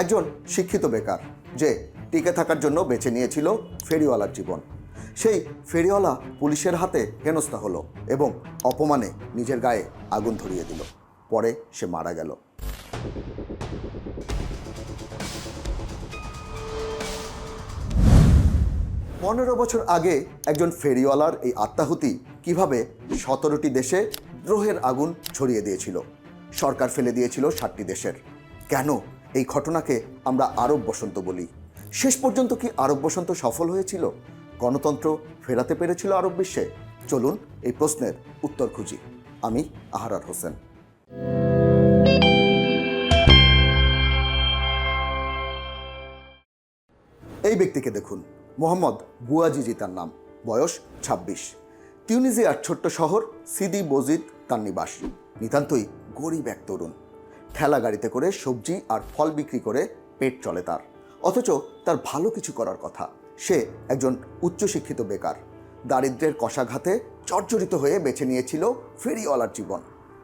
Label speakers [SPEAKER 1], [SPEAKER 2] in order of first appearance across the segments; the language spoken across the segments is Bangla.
[SPEAKER 1] একজন শিক্ষিত বেকার যে টিকে থাকার জন্য বেছে নিয়েছিল ফেরিওয়ালার জীবন। সেই ফেরিওয়ালা পুলিশের হাতে হেনস্থা হলো এবং অপমানে নিজের গায়ে আগুন ধরিয়ে দিল। পরে সে মারা গেল। পনেরো বছর আগে একজন ফেরিওয়ালার এই আত্মাহুতি কীভাবে সতেরোটি দেশে দ্রোহের আগুন ছড়িয়ে দিয়েছিল? সরকার ফেলে দিয়েছিল ষাটটি দেশের। কেন এই ঘটনাকে আমরা আরব বসন্ত বলি। শেষ পর্যন্ত কি আরব বসন্ত সফল হয়েছিল? গণতন্ত্র ফেরাতে পেরেছিল আরব বিশ্বে? চলুন এই প্রশ্নের উত্তর খুঁজি। আমি আহারার হোসেন। এই ব্যক্তিকে দেখুন। মোহাম্মদ বুয়াজিজি তার নাম। বয়স ২৬ তিউনিজিয়ার ছোট্ট শহর সিদি বজিদ তার নিবাস। নিতান্তই গরিব এক তরুণ। ঠেলা গাড়িতে করে সবজি আর ফল বিক্রি করে পেট চলে তার। অথচ তার ভালো কিছু করার কথা। সে একজন উচ্চশিক্ষিত বেকার। দারিদ্র্যের কষাঘাতে জর্জরিত হয়ে বেছে নিয়েছিল ফেরিওয়ালার জীবন।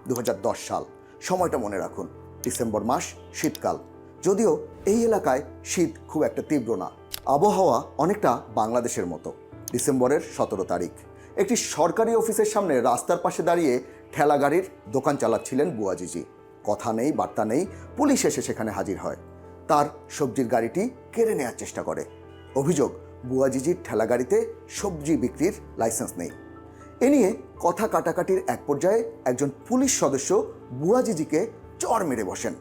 [SPEAKER 1] দু হাজার দশ সাল। সময়টা মনে রাখুন। ডিসেম্বর মাস, শীতকাল। যদিও এই এলাকায় শীত খুব একটা তীব্র না। আবহাওয়া অনেকটা বাংলাদেশের মতো। ডিসেম্বরের সতেরো তারিখ। একটি সরকারি অফিসের সামনে রাস্তার পাশে দাঁড়িয়ে ঠেলা গাড়ির দোকান চালাচ্ছিলেন বুয়াজিজি। কথা নেই, বার্তা নেই, পুলিশ এসে সেখানে হাজির হয়। তার সবজির গাড়িটি কেড়ে নেওয়ার চেষ্টা করে। অভিযোগ বুয়াজিজির ঠেলা গাড়িতে সবজি বিক্রির লাইসেন্স নেই। এ নিয়ে কথা কাটাকাটির এক পর্যায়ে একজন পুলিশ সদস্য বুয়াজিজিকে চর মেরে বসেন।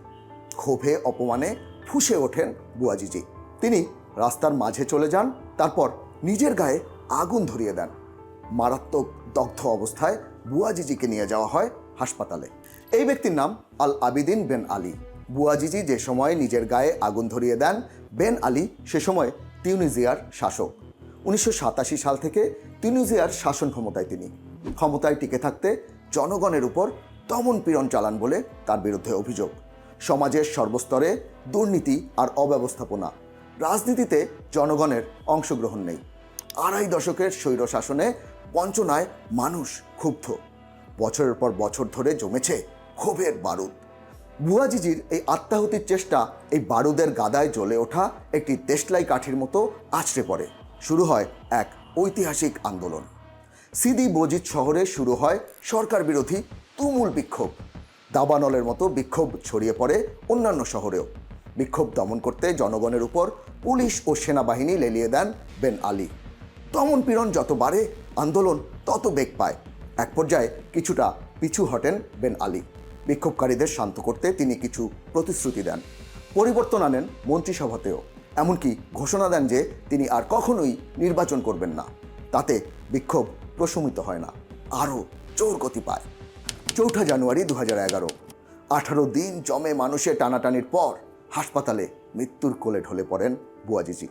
[SPEAKER 1] ক্ষোভে, অপমানে ফুঁসে ওঠেন বুয়াজিজি তিনি রাস্তার মাঝে চলে যান, তারপর নিজের গায়ে আগুন ধরিয়ে দেন। মারাত্মক দগ্ধ অবস্থায় বুয়াজিজিকে নিয়ে যাওয়া হয় হাসপাতালে। এই ব্যক্তির নাম Al Abidine Ben Ali. Bouazizi যে সময় নিজের গায়ে আগুন ধরিয়ে দেন, বেন আলী সে সময় তিউনিজিয়ার শাসক। উনিশশো সাতাশি সাল থেকে তিউনিজিয়ার শাসন ক্ষমতায় তিনি। ক্ষমতায় টিকে থাকতে জনগণের উপর দমন পীড়ন চালান বলে তার বিরুদ্ধে অভিযোগ। সমাজের সর্বস্তরে দুর্নীতি আর অব্যবস্থাপনা। রাজনীতিতে জনগণের অংশগ্রহণ নেই। আড়াই দশকের স্বৈর শাসনে পঞ্চনায় মানুষ ক্ষুব্ধ। বছরের পর বছর ধরে জমেছে ক্ষোভের বারুদ। বুয়াজিজির এই আত্মাহুতির চেষ্টা এই বারুদের গাদায় জ্বলে ওঠা একটি দেশলাই কাঠির মতো আছড়ে পড়ে। শুরু হয় এক ঐতিহাসিক আন্দোলন। সিদি বজিদ শহরে শুরু হয় সরকার বিরোধী তুমুল বিক্ষোভ। দাবানলের মতো বিক্ষোভ ছড়িয়ে পড়ে অন্যান্য শহরেও। বিক্ষোভ দমন করতে জনগণের উপর পুলিশ ও সেনাবাহিনী লেলিয়ে দেন বেন আলী। দমন পীড়ন যত বাড়ে, আন্দোলন তত বেগ পায়। এক পর্যায়ে কিছুটা পিছু হটেন বেন আলী। বিক্ষোভকারীদের শান্ত করতে তিনি কিছু প্রতিশ্রুতি দেন। পরিবর্তন আনেন মন্ত্রিসভাতেও। এমনকি ঘোষণা দেন যে তিনি আর কখনোই নির্বাচন করবেন না। তাতে বিক্ষোভ প্রশমিত হয় না। আরও জোর গতি পায়। চৌঠা জানুয়ারি দু হাজার এগারো। আঠারো দিন জমে মানুষের টানাটানির পর হাসপাতালে মৃত্যুর কোলে ঢলে পড়েন বুয়াজিজি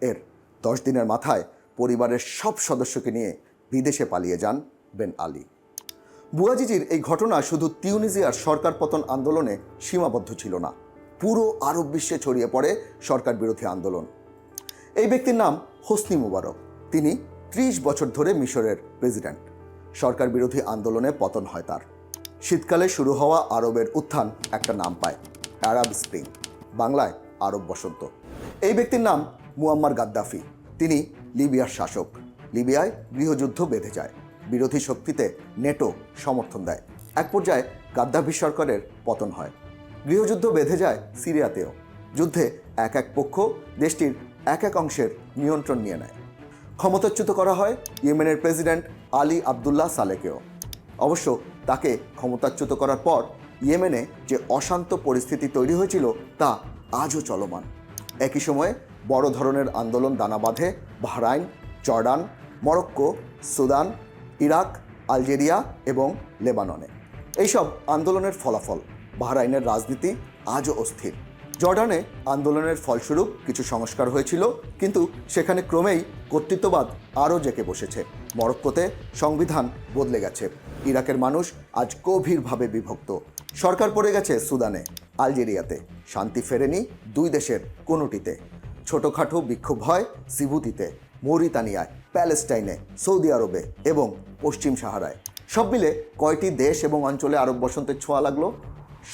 [SPEAKER 1] এর দশ দিনের মাথায় পরিবারের সব সদস্যকে নিয়ে বিদেশে পালিয়ে যান বেন আলী। বুয়াজিজির এই ঘটনা শুধু তিউনিজিয়ার সরকার পতন আন্দোলনে সীমাবদ্ধ ছিল না। পুরো আরব বিশ্বে ছড়িয়ে পড়ে সরকার বিরোধী আন্দোলন। এই ব্যক্তির নাম হোসনি মুবারক। তিনি ত্রিশ বছর ধরে মিশরের প্রেসিডেন্ট। সরকার বিরোধী আন্দোলনে পতন হয় তার। শীতকালে শুরু হওয়া আরবের উত্থান একটা নাম পায়, আরব স্প্রিং। বাংলায় আরব বসন্ত। এই ব্যক্তির নাম মুয়াম্মার গাদ্দাফি। তিনি লিবিয়ার শাসক। লিবিয়ায় গৃহযুদ্ধ বেঁধে যায়। বিরোধী শক্তিতে নেটো সমর্থন দেয়। এক পর্যায়ে গাদ্দাফি সরকারের পতন হয়। গৃহযুদ্ধ বেঁধে যায় সিরিয়াতেও। যুদ্ধে এক এক পক্ষ দেশটির এক এক অংশের নিয়ন্ত্রণ নিয়ে নেয়। ক্ষমতাচ্যুত করা হয় ইয়েমেনের প্রেসিডেন্ট আলী আবদুল্লাহ সালেকেও। অবশ্য তাকে ক্ষমতাচ্যুত করার পর ইয়েমেনে যে অশান্ত পরিস্থিতি তৈরি হয়েছিল তা আজও চলমান। একই সময়ে বড় ধরনের আন্দোলন দানা বাঁধে Bahrain, Jordan, Morocco, Sudan Iraq, Algeria এবং লেবাননে। এইসব আন্দোলনের ফলাফল বাহরাইনের রাজনীতি আজও অস্থির। জর্ডানে আন্দোলনের ফলস্বরূপ কিছু সংস্কার হয়েছিল, কিন্তু সেখানে ক্রমেই কর্তৃত্ববাদ আরও জেঁকে বসেছে। মরক্কোতে সংবিধান বদলে গেছে। ইরাকের মানুষ আজ গভীরভাবে বিভক্ত। সরকার পড়ে গেছে সুদানে, আলজেরিয়াতে। শান্তি ফেরেনি দুই দেশের কোনোটিতে। ছোটোখাটো বিক্ষোভ হয় সিবুতিতে, মৌরিতানিয়ায়, প্যালেস্টাইনে, সৌদি আরবে এবং পশ্চিম সাহারায়। সব মিলে কয়টি দেশ এবং অঞ্চলে আরব বসন্তের ছোঁয়া লাগল?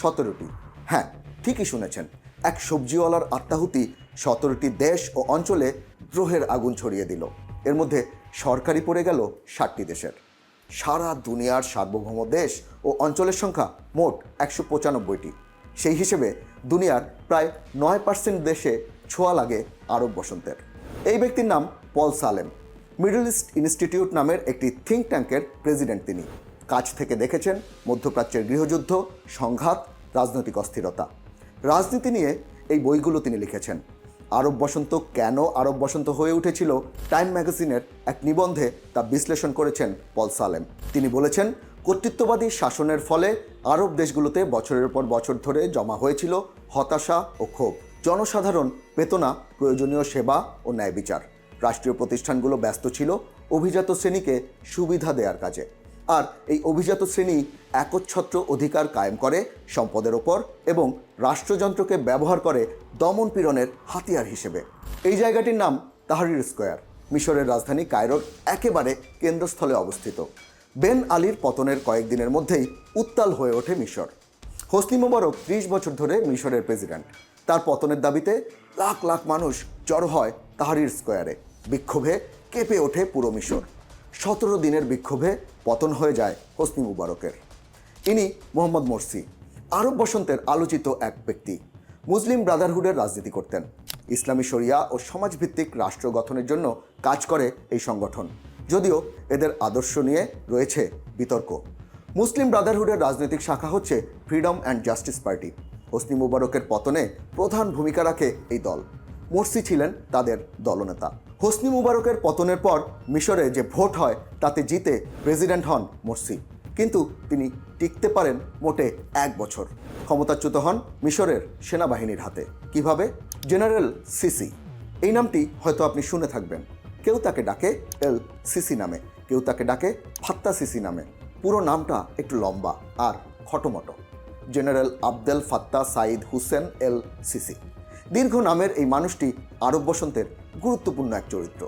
[SPEAKER 1] সতেরোটি। হ্যাঁ ঠিকই শুনেছেন। এক সবজিওয়ালার আত্মাহুতি সতেরোটি দেশ ও অঞ্চলে দ্রোহের আগুন ছড়িয়ে দিল। এর মধ্যে সরকারি পড়ে গেল ষাটটি দেশের। সারা দুনিয়ার সার্বভৌম দেশ ও অঞ্চলের সংখ্যা মোট একশো পঁচানব্বইটি। সেই হিসেবে দুনিয়ার প্রায় নয় পার্সেন্ট দেশে ছোঁয়া লাগে আরব বসন্তের। এই ব্যক্তির নাম Paul Salem. Middle East Institute নামের একটি থিঙ্ক ট্যাঙ্কের প্রেসিডেন্ট তিনি। কাছ থেকে দেখেছেন মধ্যপ্রাচ্যের গৃহযুদ্ধ, সংঘাত, রাজনৈতিক অস্থিরতা। রাজনীতি নিয়ে এই বইগুলো তিনি লিখেছেন। আরব বসন্ত কেন আরব বসন্ত হয়ে উঠেছিল টাইম ম্যাগাজিনের এক নিবন্ধে তা বিশ্লেষণ করেছেন পল সালেম। তিনি বলেছেন, কর্তৃত্ববাদী শাসনের ফলে আরব দেশগুলোতে বছরের পর বছর ধরে জমা হয়েছিল হতাশা ও ক্ষোভ। জনসাধারণ পেত না প্রয়োজনীয় সেবা ও ন্যায় বিচার। রাষ্ট্রীয় প্রতিষ্ঠানগুলো ব্যস্ত ছিল অভিজাত শ্রেণীকে সুবিধা দেওয়ার কাজে। আর এই অভিজাত শ্রেণি একচ্ছত্র অধিকার কায়েম করে সম্পদের ওপর এবং রাষ্ট্রযন্ত্রকে ব্যবহার করে দমন পীড়নের হাতিয়ার হিসেবে। এই জায়গাটির নাম তাহারির স্কোয়ার, মিশরের রাজধানী কায়রোর একেবারে কেন্দ্রস্থলে অবস্থিত। বেন আলীর পতনের কয়েকদিনের মধ্যেই উত্তাল হয়ে ওঠে মিশর। হোসনি মোবারক ত্রিশ বছর ধরে মিশরের প্রেসিডেন্ট। তার পতনের দাবিতে লাখ লাখ মানুষ জড়ো হয় তাহারির স্কোয়ারে। বিক্ষোভে কেঁপে ওঠে পুরো মিশর। সতেরো দিনের বিক্ষোভে পতন হয়ে যায় হোসনি মুবারকের। ইনি মোহাম্মদ মোরসি, আরব বসন্তের আলোচিত এক ব্যক্তি। মুসলিম ব্রাদারহুডের রাজনীতি করতেন। ইসলামী শরিয়া ও সমাজভিত্তিক রাষ্ট্র গঠনের জন্য কাজ করে এই সংগঠন। যদিও এদের আদর্শ নিয়ে রয়েছে বিতর্ক। মুসলিম ব্রাদারহুডের রাজনৈতিক শাখা হচ্ছে Freedom and Justice Party. Hosni মুবারকের পতনে প্রধান ভূমিকা রাখে এই দল। মোরসি ছিলেন তাদের দলনেতা। হোসনি মুবারকের পতনের পর মিশরে যে ভোট হয়, তাতে জিতে প্রেসিডেন্ট হন মোরসি। কিন্তু তিনি টিকতে পারেন মোটে এক বছর। ক্ষমতাচ্যুত হন মিশরের সেনাবাহিনীর হাতে। কীভাবে? General Sisi. এই নামটি হয়তো আপনি শুনে থাকবেন। কেউ তাকে ডাকে এল সিসি নামে, কেউ তাকে ডাকে ফাত্তা সিসি নামে। পুরো নামটা একটু লম্বা আর খটোমটো। General Abdel Fattah Saeed Hussein el Sisi. দীর্ঘ নামের এই মানুষটি আরব বসন্তের গুরুত্বপূর্ণ এক চরিত্র।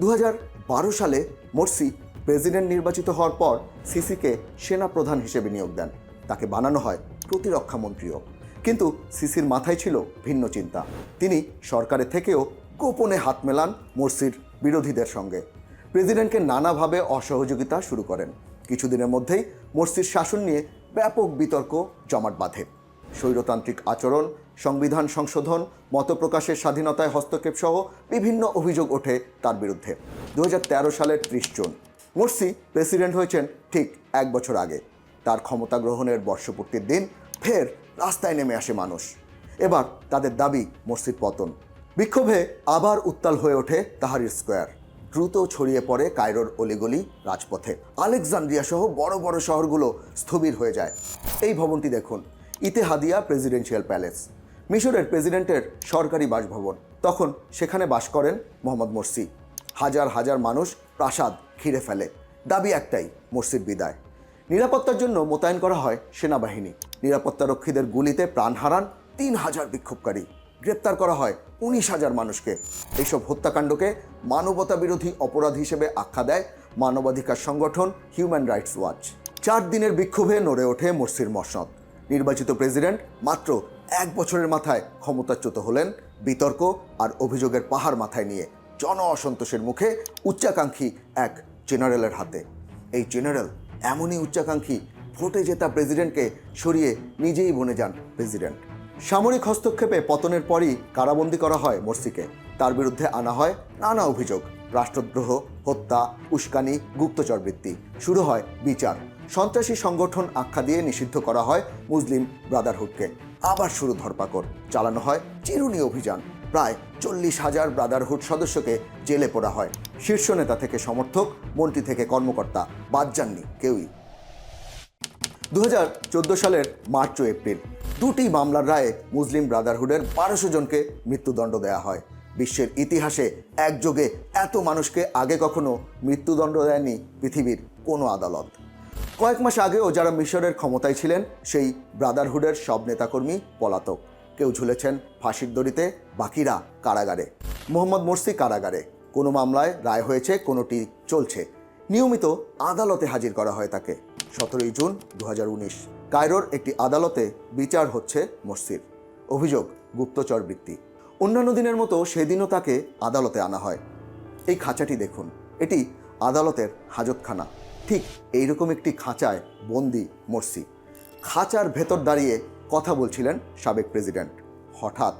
[SPEAKER 1] দু হাজার বারো সালে মোরসি প্রেসিডেন্ট নির্বাচিত হওয়ার পর সিসিকে সেনা প্রধান হিসেবে নিয়োগ দেন। তাকে বানানো হয় প্রতিরক্ষা মন্ত্রীও। কিন্তু সিসির মাথায় ছিল ভিন্ন চিন্তা। তিনি সরকারে থেকেও গোপনে হাত মেলান মোরসির বিরোধীদের সঙ্গে। প্রেসিডেন্টকে নানাভাবে অসহযোগিতা শুরু করেন। কিছুদিনের মধ্যেই মোরসির শাসন নিয়ে ব্যাপক বিতর্ক জমাট বাঁধে। স্বৈরতান্ত্রিক আচরণ, সংবিধান সংশোধন, মতপ্রকাশের স্বাধীনতায় হস্তক্ষেপ সহ বিভিন্ন অভিযোগ ওঠে তার বিরুদ্ধে। দু হাজার তেরো সালের ত্রিশ জুন, মোরসি প্রেসিডেন্ট হয়েছেন ঠিক এক বছর আগে। তার ক্ষমতা গ্রহণের বর্ষপূর্তির দিন ফের রাস্তায় নেমে আসে মানুষ। এবার তাদের দাবি মোরসির পতন। বিক্ষোভে আবার উত্তাল হয়ে ওঠে তাহারির স্কোয়ার। দ্রুত ছড়িয়ে পড়ে কায়রোর অলিগলি রাজপথে। আলেকজান্দ্রিয়া সহ বড় বড় শহরগুলো স্থবির হয়ে যায়। এই ভবনটি দেখুন। ইতেহাদিয়া প্রেসিডেন্সিয়াল প্যালেস, মিশরের প্রেসিডেন্টের সরকারি বাসভবন। তখন সেখানে বাস করেন মোহাম্মদ মোরসি। হাজার হাজার মানুষ প্রাসাদ ঘিরে ফেলে। দাবি একটাই, মোরসির বিদায়। নিরাপত্তার জন্য মোতায়েন করা হয় সেনাবাহিনী। নিরাপত্তারক্ষীদের গুলিতে প্রাণ হারান তিন হাজার বিক্ষোভকারী। গ্রেপ্তার করা হয় উনিশ হাজার মানুষকে। এইসব হত্যাকাণ্ডকে মানবতা বিরোধী অপরাধ হিসেবে আখ্যা দেয় মানবাধিকার সংগঠন হিউম্যান রাইটস ওয়াচ। চার দিনের বিক্ষোভে নড়ে ওঠে মোরসির মসনদ। নির্বাচিত প্রেসিডেন্ট মাত্র এক বছরের মাথায় ক্ষমতাচ্যুত হলেন, বিতর্ক আর অভিযোগের পাহাড় মাথায় নিয়ে জন অসন্তোষের মুখে উচ্চাকাঙ্ক্ষী এক জেনারেলের হাতে। এই জেনারেল এমনই উচ্চাকাঙ্ক্ষী ভোটে জেতা প্রেসিডেন্টকে সরিয়ে নিজেই বনে যান প্রেসিডেন্ট। সামরিক হস্তক্ষেপে পতনের পরই কারাবন্দী করা হয় মোরসিকে। তার বিরুদ্ধে আনা হয় নানা অভিযোগ। রাষ্ট্রদ্রোহ, হত্যা, উস্কানি গুপ্তচরবৃত্তি শুরু হয় বিচার। সন্ত্রাসী সংগঠন আখ্যা দিয়ে নিষিদ্ধ করা হয় মুসলিম ব্রাদারহুডকে। আবার শুরু ধরপাকড়। চালানো হয় চিরুনি অভিযান। প্রায় চল্লিশ হাজার ব্রাদারহুড সদস্যকে জেলে পোড়া হয়। শীর্ষ নেতা থেকে সমর্থক, মন্ত্রী থেকে কর্মকর্তা। বাদ যাননি কেউই। দু হাজার চোদ্দ সালের মার্চ ও এপ্রিল। দুটি মামলার রায়ে মুসলিম ব্রাদারহুডের বারোশো জনকে মৃত্যুদণ্ড দেওয়া হয়। বিশ্বের ইতিহাসে একযোগে এত মানুষকে আগে কখনো মৃত্যুদণ্ড দেয়নি পৃথিবীর কোনো আদালত। কয়েক মাস আগেও যারা মিশরের ক্ষমতায় ছিলেন, সেই ব্রাদারহুডের সব নেতাকর্মী পলাতক। কেউ ঝুলেছেন ফাঁসির দড়িতে, বাকিরা কারাগারে। মোহাম্মদ মোরসি কারাগারে। কোনো মামলায় রায় হয়েছে, কোনোটি চলছে। নিয়মিত আদালতে হাজির করা হয় তাকে। সতেরোই জুন দু হাজার উনিশ। কায়রোর একটি আদালতে বিচার হচ্ছে মোরসির। অভিযোগ গুপ্তচর বৃত্তি অন্যান্য দিনের মতো সেদিনও তাকে আদালতে আনা হয়। এই খাঁচাটি দেখুন। এটি আদালতের হাজতখানা। ঠিক এইরকম একটি খাঁচায় বন্দি মোরসি খাঁচার ভেতর দাঁড়িয়ে কথা বলছিলেন সাবেক প্রেসিডেন্ট। হঠাৎ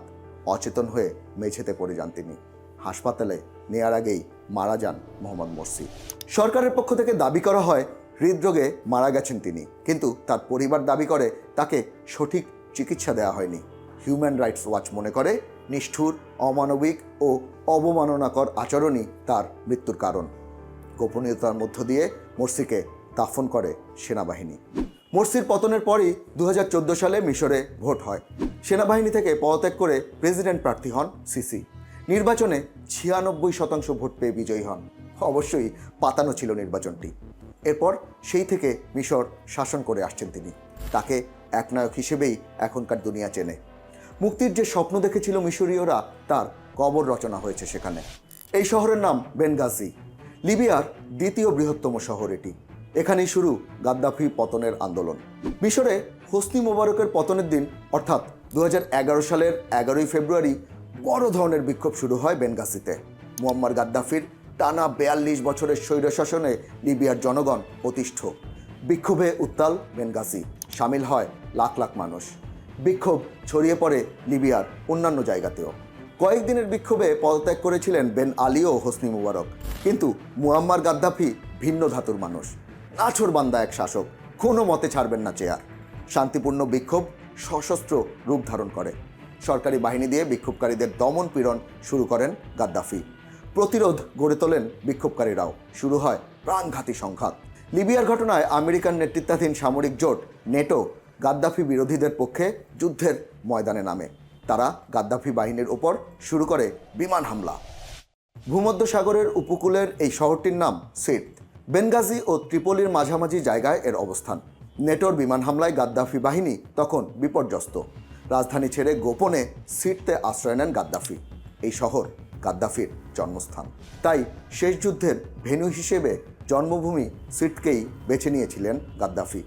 [SPEAKER 1] অচেতন হয়ে মেঝেতে পড়ে যান তিনি। হাসপাতালে নেয়ার আগেই মারা যান মোহাম্মদ মোরসি। সরকারের পক্ষ থেকে দাবি করা হয়, হৃদরোগে মারা গেছেন তিনি। কিন্তু তার পরিবার দাবি করে তাকে সঠিক চিকিৎসা দেওয়া হয়নি। হিউম্যান রাইটস ওয়াচ মনে করে নিষ্ঠুর, অমানবিক ও অবমাননাকর আচরণই তার মৃত্যুর কারণ। গোপনীয়তার মধ্য দিয়ে মোরসিকে দাফন করে সেনাবাহিনী। মোরসির পতনের পরই দু হাজার চোদ্দ সালে মিশরে ভোট হয়। সেনাবাহিনী থেকে পদত্যাগ করে প্রেসিডেন্ট প্রার্থী হন সিসি। নির্বাচনে ছিয়ানব্বই শতাংশ ভোট পেয়ে বিজয়ী হন। অবশ্যই পাতানো ছিল নির্বাচনটি। এরপর সেই থেকে মিশর শাসন করে আসছেন তিনি। তাকে একনায়ক হিসেবেই এখনকার দুনিয়া চেনে। মুক্তির যে স্বপ্ন দেখেছিল মিশরীয়রা, তার কবর রচনা হয়েছে সেখানে। এই শহরের নাম বেনগাজি। লিবিয়ার দ্বিতীয় বৃহত্তম শহর এটি। এখানেই শুরু গাদ্দাফি পতনের আন্দোলন। মিশরে হোসনি মোবারকের পতনের দিন, অর্থাৎ দু হাজার এগারো সালের এগারোই ফেব্রুয়ারি, বড় ধরনের বিক্ষোভ শুরু হয় বেনগাসিতে মুয়াম্মার গাদ্দাফির টানা বেয়াল্লিশ বছরের স্বৈরশাসনে লিবিয়ার জনগণ অতিষ্ঠ। বিক্ষোভে উত্তাল বেনগাসি সামিল হয় লাখ লাখ মানুষ। বিক্ষোভ ছড়িয়ে পড়ে লিবিয়ার অন্যান্য জায়গাতেও। কয়েকদিনের বিক্ষোভে পদত্যাগ করেছিলেন বেন আলী ও হোসনি মুবারক। কিন্তু মুয়াম্মার গাদ্দাফি ভিন্ন ধাতুর মানুষ। নাছর বান্দা এক শাসক, কোনো মতে ছাড়বেন না চেয়ার। শান্তিপূর্ণ বিক্ষোভ সশস্ত্র রূপ ধারণ করে। সরকারি বাহিনী দিয়ে বিক্ষোভকারীদের দমন পীড়ন শুরু করেন গাদ্দাফি। প্রতিরোধ গড়ে তোলেন বিক্ষোভকারীরাও। শুরু হয় প্রাণঘাতী সংঘাত। লিবিয়ার ঘটনায় আমেরিকান নেতৃত্বাধীন সামরিক জোট, নেটো গাদ্দাফি বিরোধীদের পক্ষে যুদ্ধের ময়দানে নামে। তারা গাদ্দাফি বাহিনীর ওপর শুরু করে বিমান হামলা। ভূমধ্যসাগরের উপকূলের এই শহরটির নাম সিট বেনগাজি ও ত্রিপোলির মাঝামাঝি জায়গায় এর অবস্থান। নেটোর বিমান হামলায় গাদ্দাফি বাহিনী তখন বিপর্যস্ত। রাজধানী ছেড়ে গোপনে সিটতে আশ্রয় নেন গাদ্দাফি। এই শহর গাদ্দাফির জন্মস্থান। তাই শেষ যুদ্ধের ভেন্যু হিসেবে জন্মভূমি সিটকেই বেছে নিয়েছিলেন গাদ্দাফি।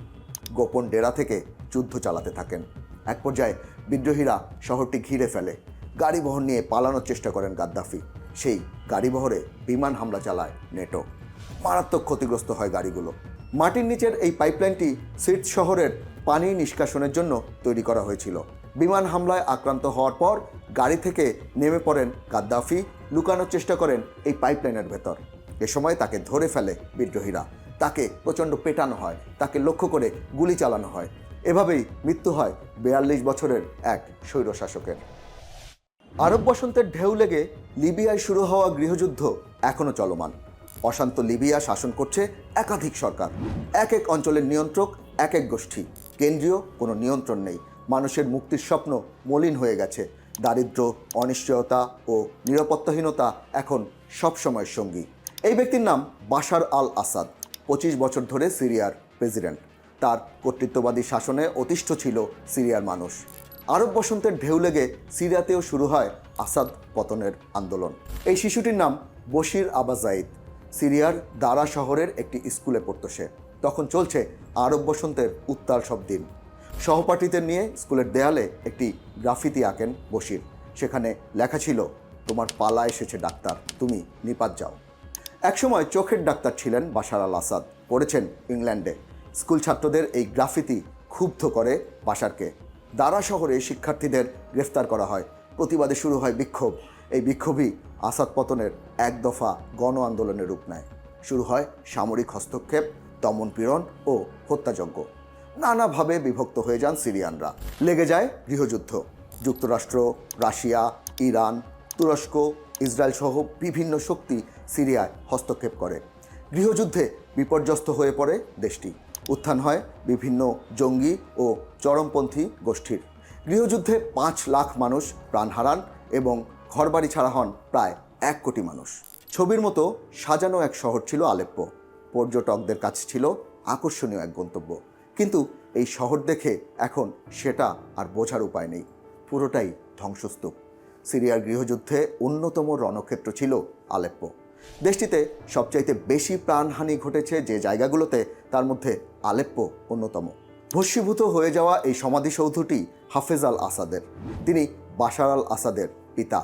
[SPEAKER 1] গোপন ডেরা থেকে যুদ্ধ চালাতে থাকেন। এক পর্যায়ে বিদ্রোহীরা শহরটি ঘিরে ফেলে। গাড়িবহর নিয়ে পালানোর চেষ্টা করেন গাদ্দাফি। সেই গাড়িবহরে বিমান হামলা চালায় নেটো। মারাত্মক ক্ষতিগ্রস্ত হয় গাড়িগুলো। মাটির নিচের এই পাইপলাইনটি সিট শহরের পানি নিষ্কাশনের জন্য তৈরি করা হয়েছিল। বিমান হামলায় আক্রান্ত হওয়ার পর গাড়ি থেকে নেমে পড়েন গাদ্দাফি, লুকানোর চেষ্টা করেন এই পাইপলাইনের ভেতর। এ সময় তাকে ধরে ফেলে বিদ্রোহীরা। তাকে প্রচণ্ড পেটানো হয়, তাকে লক্ষ্য করে গুলি চালানো হয়। এভাবেই মৃত্যু হয় বেয়াল্লিশ বছরের এক স্বৈরশাসকের। আরব বসন্তের ঢেউ লেগে লিবিয়ায় শুরু হওয়া গৃহযুদ্ধ এখনও চলমান। অশান্ত লিবিয়া শাসন করছে একাধিক সরকার। এক এক অঞ্চলের নিয়ন্ত্রক, এক এক গোষ্ঠী। কেন্দ্রীয় কোনো নিয়ন্ত্রণ নেই। মানুষের মুক্তির স্বপ্ন মলিন হয়ে গেছে। দারিদ্র, অনিশ্চয়তা ও নিরাপত্তাহীনতা এখন সবসময় সঙ্গী। এই ব্যক্তির নাম বাশার আল আসাদ পঁচিশ বছর ধরে সিরিয়ার প্রেসিডেন্ট। তার কর্তৃত্ববাদী শাসনে অতিষ্ঠ ছিল সিরিয়ার মানুষ। আরব বসন্তের ঢেউ লেগে সিরিয়াতেও শুরু হয় আসাদ পতনের আন্দোলন। এই শিশুটির নাম বশির আবাজাইদ সিরিয়ার দারা শহরের একটি স্কুলে পড়তো সে। তখন চলছে আরব বসন্তের উত্তাল সব দিন। সহপাঠীদের নিয়ে স্কুলের দেয়ালে একটি গ্রাফিতি আঁকেন বশির। সেখানে লেখা ছিল, তোমার পালা এসেছে ডাক্তার, তুমি নিপাত যাও। একসময় চোখের ডাক্তার ছিলেন বাশার আল আসাদ, পড়েছেন ইংল্যান্ডে। স্কুল ছাত্রদের এই গ্রাফিতি ক্ষুব্ধ করে বাসারকে। দারা শহরে শিক্ষার্থীদের গ্রেফতার করা হয়। প্রতিবাদে শুরু হয় বিক্ষোভ। এই বিক্ষোভই আসাদ পতনের এক দফা গণ আন্দোলনের রূপ নেয়। শুরু হয় সামরিক হস্তক্ষেপ দমনপীড়ন ও হত্যাযজ্ঞ। নানাভাবে বিভক্ত হয়ে যান সিরিয়ানরা। লেগে যায় গৃহযুদ্ধ। যুক্তরাষ্ট্র, রাশিয়া, ইরান, তুরস্ক, ইসরায়েল সহ বিভিন্ন শক্তি সিরিয়ায় হস্তক্ষেপ করে। গৃহযুদ্ধে বিপর্যস্ত হয়ে পড়ে দেশটি। উত্থান হয় বিভিন্ন জঙ্গি ও চরমপন্থী গোষ্ঠীর। গৃহযুদ্ধে পাঁচ লাখ মানুষ প্রাণ হারান এবং ঘরবাড়ি ছাড়া হন প্রায় এক কোটি মানুষ। ছবির মতো সাজানো এক শহর ছিল আলেপ্পো। পর্যটকদের কাছে ছিল আকর্ষণীয় এক গন্তব্য। কিন্তু এই শহর দেখে এখন সেটা আর বোঝার উপায় নেই। পুরোটাই ধ্বংসস্তূপ। সিরিয়ার গৃহযুদ্ধে অন্যতম রণক্ষেত্র ছিল আলেপ্পো। দেশটিতে সবচাইতে বেশি প্রাণহানি ঘটেছে যে জায়গাগুলোতে, তার মধ্যে আলেপ্পো অন্যতম। ভস্মীভূত হয়ে যাওয়া এই সমাধিসৌধটি হাফেজ আল আসাদের। তিনি বাশার আল আসাদের পিতা।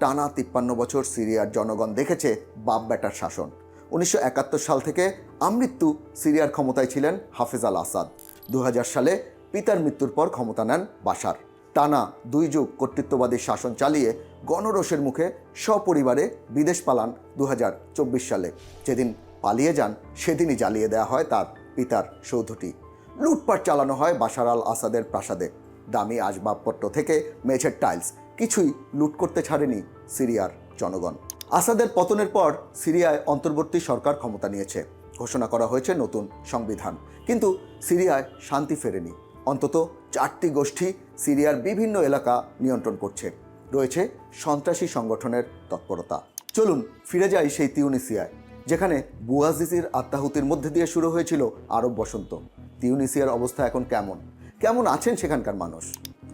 [SPEAKER 1] টানা তিপ্পান্ন বছর সিরিয়ার জনগণ দেখেছে বাপ বেটার শাসন। উনিশশো একাত্তর সাল থেকে আমৃত্যু সিরিয়ার ক্ষমতায় ছিলেন হাফেজ আল আসাদ। দু হাজার সালে পিতার মৃত্যুর পর ক্ষমতা নেন বাশার। টানা দুই যুগ কর্তৃত্ববাদী শাসন চালিয়ে গণরোষের মুখে সপরিবারে বিদেশ পালান দু হাজার চব্বিশ সালে। যেদিন পালিয়ে যান, সেদিনই জ্বালিয়ে দেওয়া হয় তার পিতার সৌধটি। লুটপাট চালানো হয় বাশার আল আসাদের প্রাসাদে। দামি আসবাবপত্র থেকে মেঝের টাইলস। কিছুই লুট করতে ছাড়েনি সিরিয়ার জনগণ। আসাদের পতনের পর সিরিয়ায় অন্তর্বর্তী সরকার ক্ষমতা নিয়েছে। ঘোষণা করা হয়েছে নতুন সংবিধান। কিন্তু সিরিয়ায় শান্তি ফেরেনি। অন্তত চারটি গোষ্ঠী সিরিয়ার বিভিন্ন এলাকা নিয়ন্ত্রণ করছে। রয়েছে সন্ত্রাসী সংগঠনের তৎপরতা। চলুন ফিরে যাই সেই তিউনিসিয়ায়। যেখানে বুয়াজিজির আত্মাহুতির মধ্যে দিয়ে শুরু হয়েছিল আরব বসন্ত। তিউনিসিয়ার অবস্থা এখন কেমন? কেমন আছেন সেখানকার মানুষ?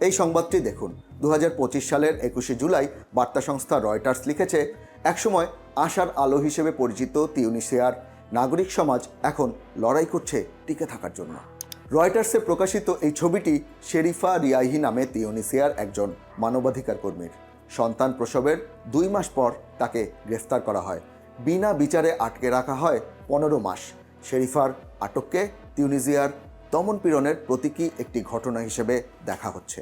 [SPEAKER 1] এই সংবাদটি দেখুন। দু হাজার পঁচিশ সালের একুশে জুলাই বার্তা সংস্থা রয়টার্স লিখেছে, একসময় আশার আলো হিসেবে পরিচিত তিউনিসিয়ার নাগরিক সমাজ এখন লড়াই করছে টিকে থাকার জন্য। রয়টার্সে প্রকাশিত এই ছবিটি শেরিফা রিয়াহি নামে তিউনিসিয়ার একজন মানবাধিকার কর্মীর। সন্তান প্রসবের দুই মাস পর তাকে গ্রেফতার করা হয়। বিনা বিচারে আটকে রাখা হয় পনেরো মাস। শেরিফার আটককে তিউনিজিয়ার দমনপীড়নের প্রতীকী একটি ঘটনা হিসেবে দেখা হচ্ছে।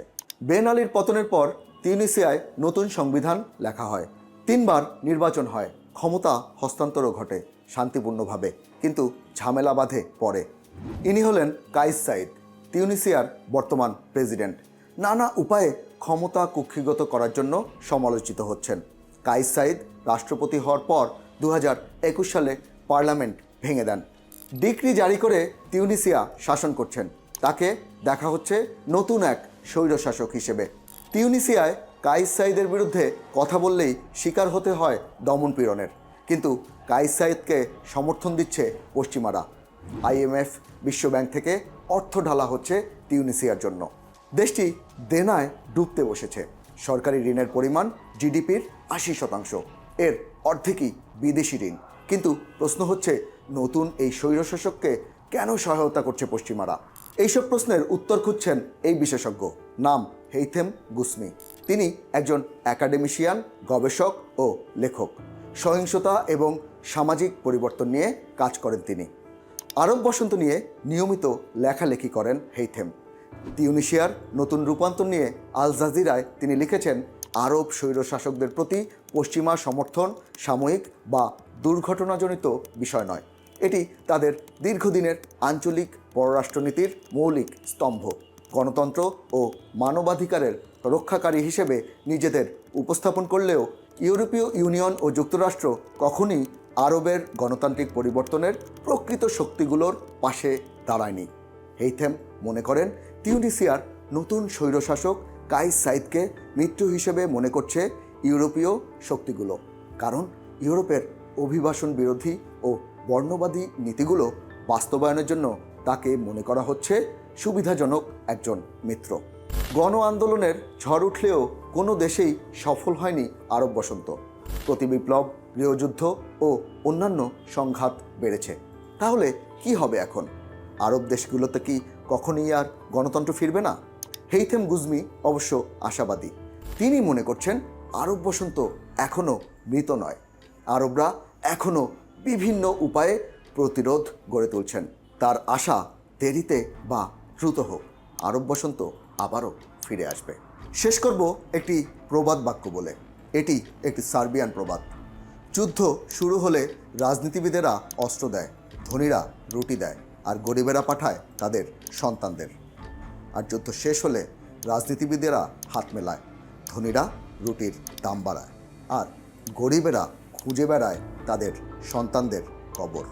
[SPEAKER 1] বেন আলীর পতনের পর তিউনিসিয়ায় নতুন সংবিধান লেখা হয়। তিনবার নির্বাচন হয়। ক্ষমতা হস্তান্তরও ঘটে শান্তিপূর্ণভাবে, কিন্তু ঝামেলা বাঁধে পরে। ইনি হলেন কাইস সাইদ তিউনিসিয়ার বর্তমান প্রেসিডেন্ট। নানা উপায়ে ক্ষমতা কুক্ষিগত করার জন্য সমালোচিত হচ্ছেন। কাইস সাইদ রাষ্ট্রপতি হওয়ার পর দু হাজার একুশ সালে পার্লামেন্ট ভেঙে দেন। ডিক্রি জারি করে তিউনিসিয়া শাসন করছেন। তাকে দেখা হচ্ছে নতুন এক স্বৈরশাসক হিসেবে। তিউনিসিয়ায় কাইস সাইদের বিরুদ্ধে কথা বললেই শিকার হতে হয় দমনপীড়নের কিন্তু কাইস সাইদকে সমর্থন দিচ্ছে পশ্চিমারা। আইএমএফ বিশ্বব্যাংক থেকে অর্থ ঢালা হচ্ছে তিউনিসিয়ার জন্য। দেশটি দেনায় ডুবতে বসেছে। সরকারি ঋণের পরিমাণ জিডিপির আশি শতাংশ। এর অর্ধেকই বিদেশি ঋণ। কিন্তু প্রশ্ন হচ্ছে, নতুন এই স্বৈরশাসককে কেন সহায়তা করছে পশ্চিমারা? এইসব প্রশ্নের উত্তর খুঁজছেন এই বিশেষজ্ঞ, নাম হেইথেম গুসমি। তিনি একজন একাডেমিশিয়ান গবেষক ও লেখক। সহিংসতা এবং সামাজিক পরিবর্তন নিয়ে কাজ করেন তিনি। আরব বসন্ত নিয়ে নিয়মিত লেখালেখি করেন হেইথেম। তিউনিশিয়ার নতুন রূপান্তর নিয়ে আল জাজিরায় তিনি লিখেছেন, আরব স্বৈরশাসকদের প্রতি পশ্চিমা সমর্থন, সাময়িক বা দুর্ঘটনাজনিত বিষয় নয়। এটি তাদের দীর্ঘদিনের আঞ্চলিক পররাষ্ট্রনীতির মৌলিক স্তম্ভ। গণতন্ত্র ও মানবাধিকারের রক্ষাকারী হিসেবে নিজেদের উপস্থাপন করলেও ইউরোপীয় ইউনিয়ন ও যুক্তরাষ্ট্র কখনই আরবের গণতান্ত্রিক পরিবর্তনের প্রকৃত শক্তিগুলোর পাশে দাঁড়ায়নি। হেইথেম মনে করেন, তিউনিসিয়ার নতুন স্বৈরশাসক কাইস সাইদকে মৃত্যু হিসেবে মনে করছে ইউরোপীয় শক্তিগুলো। কারণ ইউরোপের অভিবাসন বিরোধী ও বর্ণবাদী নীতিগুলো বাস্তবায়নের জন্য তাকে মনে করা হচ্ছে সুবিধাজনক একজন মিত্র। গণ আন্দোলনের ঝড় উঠলেও কোনো দেশেই সফল হয়নি আরব বসন্ত। প্রতিবিপ্লব গৃহযুদ্ধ ও অন্যান্য সংঘাত বেড়েছে। তাহলে কি হবে এখন? আরব দেশগুলোতে কি কখনই আর গণতন্ত্র ফিরবে না? হেইথেম গুজমি অবশ্য আশাবাদী। তিনি মনে করছেন আরব বসন্ত এখনও মৃত নয়। আরবরা এখনও বিভিন্ন উপায়ে প্রতিরোধ গড়ে তুলছেন। তার আশা দেরিতে বা দ্রুত হোক। আরব বসন্ত আবারও ফিরে আসবে। শেষ করব একটি প্রবাদ বাক্য বলে। এটি একটি সার্বিয়ান প্রবাদ। যুদ্ধ শুরু হলে রাজনীতিবিদেরা অস্ত্র দেয়, ধনীরা রুটি দেয় আর গরিবেরা পাঠায় তাদের সন্তানদের। আর যুদ্ধ শেষ হলে রাজনীতিবিদেরা হাত মেলায়, ধনীরা রুটির দাম বাড়ায়। আর গরিবেরা খুঁজে বেড়ায় তাদের সন্তানদের কবর।